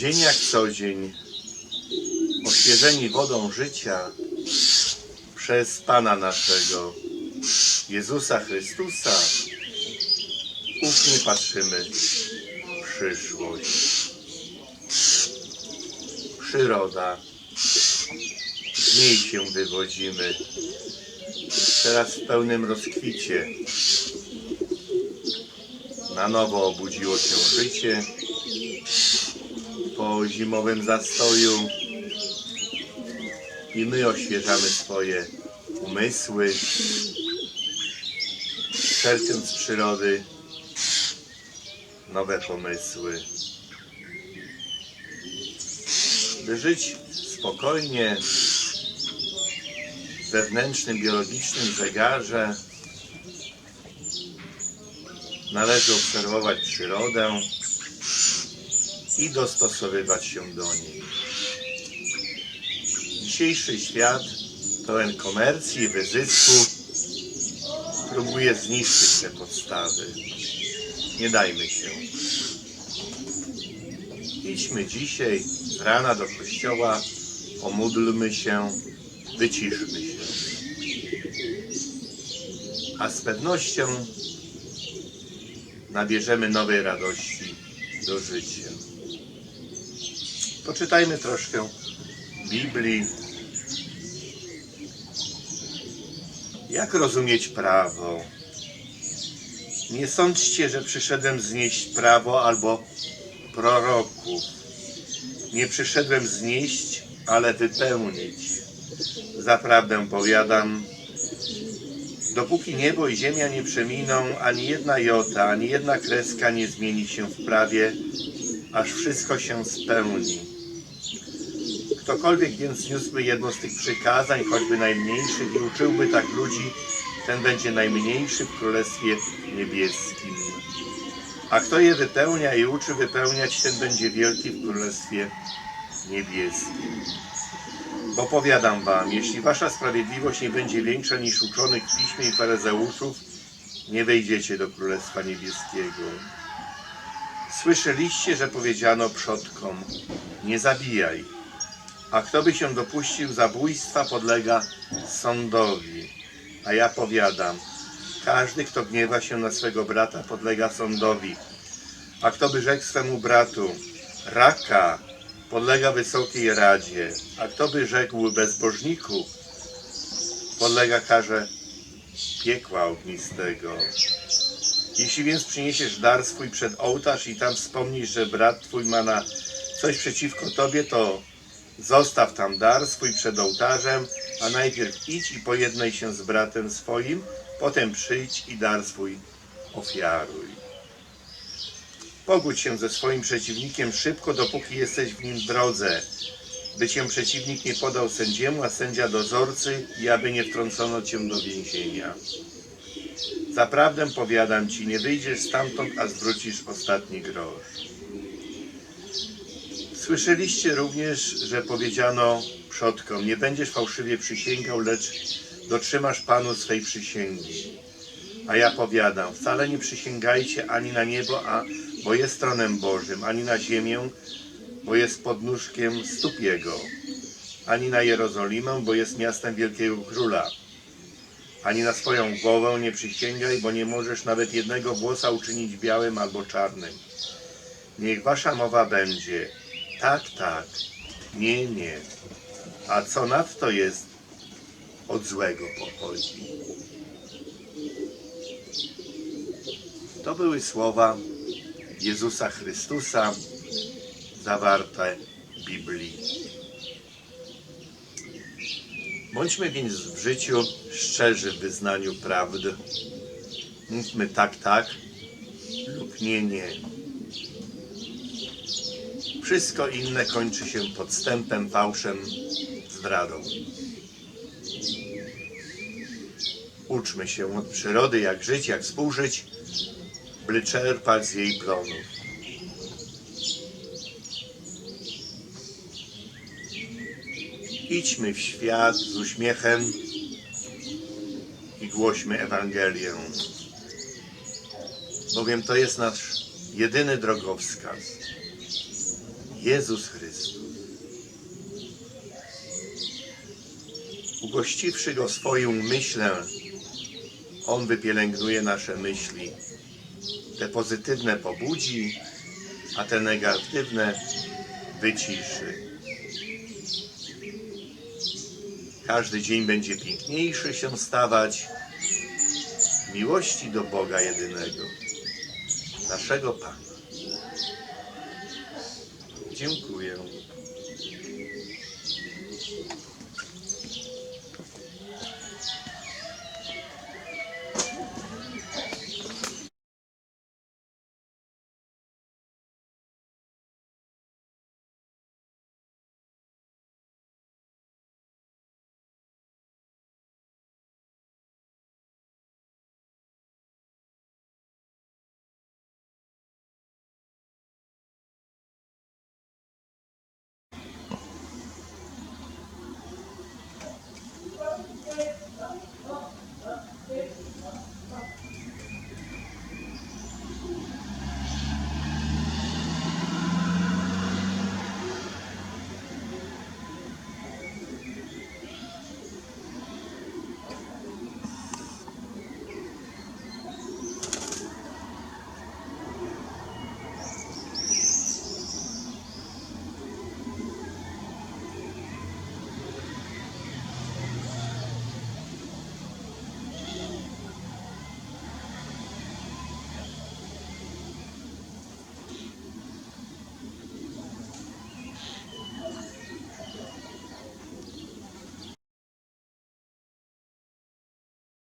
Dzień jak co dzień, oświeżeni wodą życia przez Pana naszego, Jezusa Chrystusa, ufnie patrzymy w przyszłość. Przyroda, z niej się wywodzimy, teraz w pełnym rozkwicie. Na nowo obudziło się życie po zimowym zastoju. I my oświeżamy swoje umysły, czerpiąc z przyrody. Nowe pomysły. By żyć spokojnie w wewnętrznym, biologicznym zegarze, należy obserwować przyrodę i dostosowywać się do niej. Dzisiejszy świat pełen komercji i wyzysku próbuje zniszczyć te podstawy. Nie dajmy się. Idźmy dzisiaj rana do kościoła, pomódlmy się, wyciszmy się. A z pewnością nabierzemy nowej radości do życia. Poczytajmy troszkę Biblii. Jak rozumieć prawo? Nie sądźcie, że przyszedłem znieść prawo albo proroków. Nie przyszedłem znieść, ale wypełnić. Zaprawdę powiadam, dopóki niebo i ziemia nie przeminą, ani jedna jota, ani jedna kreska nie zmieni się w prawie, aż wszystko się spełni. Ktokolwiek więc niósłby jedno z tych przykazań, choćby najmniejszych, i uczyłby tak ludzi, ten będzie najmniejszy w Królestwie Niebieskim. A kto je wypełnia i uczy wypełniać, ten będzie wielki w Królestwie Niebieskim. Bo powiadam wam, jeśli wasza sprawiedliwość nie będzie większa niż uczonych w piśmie i faryzeuszów, nie wejdziecie do Królestwa Niebieskiego. Słyszeliście, że powiedziano przodkom, nie zabijaj, a kto by się dopuścił zabójstwa, podlega sądowi. A ja powiadam, każdy, kto gniewa się na swego brata, podlega sądowi. A kto by rzekł swemu bratu, raka, podlega wysokiej radzie. A kto by rzekł bezbożniku, podlega karze piekła ognistego. Jeśli więc przyniesiesz dar swój przed ołtarz i tam wspomnisz, że brat twój ma na coś przeciwko tobie, to zostaw tam dar swój przed ołtarzem, a najpierw idź i pojednaj się z bratem swoim, potem przyjdź i dar swój ofiaruj. Pogódź się ze swoim przeciwnikiem szybko, dopóki jesteś w nim w drodze, by cię przeciwnik nie podał sędziemu, a sędzia dozorcy i aby nie wtrącono cię do więzienia. Zaprawdę powiadam ci, nie wyjdziesz stamtąd, a zwrócisz ostatni grosz. Słyszeliście również, że powiedziano przodkom, nie będziesz fałszywie przysięgał, lecz dotrzymasz Panu swej przysięgi. A ja powiadam, wcale nie przysięgajcie ani na niebo, a, bo jest tronem Bożym, ani na ziemię, bo jest podnóżkiem stóp Jego, ani na Jerozolimę, bo jest miastem wielkiego króla. Ani na swoją głowę nie przysięgaj, bo nie możesz nawet jednego włosa uczynić białym albo czarnym. Niech wasza mowa będzie tak, tak, nie, nie. A co nadto jest, od złego pochodzi. To były słowa Jezusa Chrystusa zawarte w Biblii. Bądźmy więc w życiu szczerzy w wyznaniu prawdy. Mówmy tak, tak lub nie, nie. Wszystko inne kończy się podstępem, fałszem, zdradą. Uczmy się od przyrody, jak żyć, jak współżyć, by czerpać z jej plonów. Idźmy w świat z uśmiechem i głośmy Ewangelię, bowiem to jest nasz jedyny drogowskaz. Jezus Chrystus. Ugościwszy Go swoją myślę, On wypielęgnuje nasze myśli. Te pozytywne pobudzi, a te negatywne wyciszy. Każdy dzień będzie piękniejszy się stawać miłości do Boga jedynego, naszego Pana. Dziękuję.